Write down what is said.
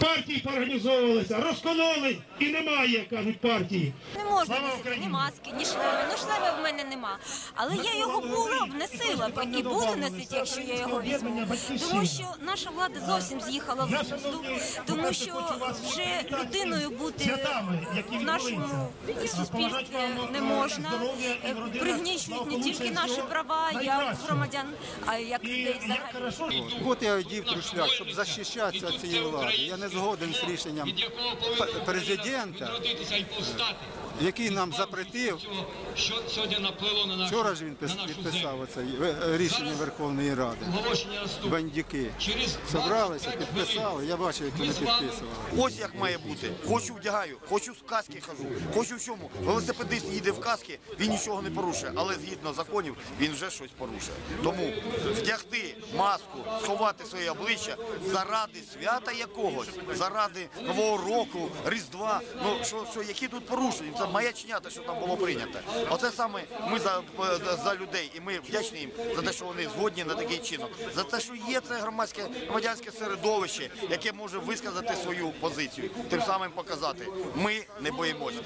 партії поорганізовувалися, розкололи і немає, кажуть, партії. Не можна носити ні маски, ні шлеми. Ну шлеми в мене нема. Але я його була б носила б і буду носити, якщо я його візьму. Тому що наша влада зовсім з'їхала з глузду, тому що вже людиною бути в нашому суспільстві не можна. Е, Пригнічують не тільки наші права як громадян, а як людей взагалі. От я одів трушляк, щоб захищатися від цієї влади. Я не згоден з рішенням президента, який нам запретив. що сьогодні наплило на нашу, Вчора ж він підписав оце е, рішення Верховної Ради. Бандюки. Через Собралися, підписали. Я бачив, як вони підписували. Ось як має бути. Хочу вдягаю, хочу з каски хожу, хочу в чому. Велосипедист їде в каски, він нічого не порушує, але згідно законів він вже щось порушує. Тому вдягти маску, сховати своє обличчя заради свята якогось, заради нового року, різдва. Ну що, що які тут порушення? Це маячня, те, що там було прийнято. Оце саме ми за, за людей, і ми вдячні їм за те, що вони згодні на такий чинок, за те, що є це громадське громадянське середовище, яке може висказати свою позицію, тим самим показати, ми не боїмося.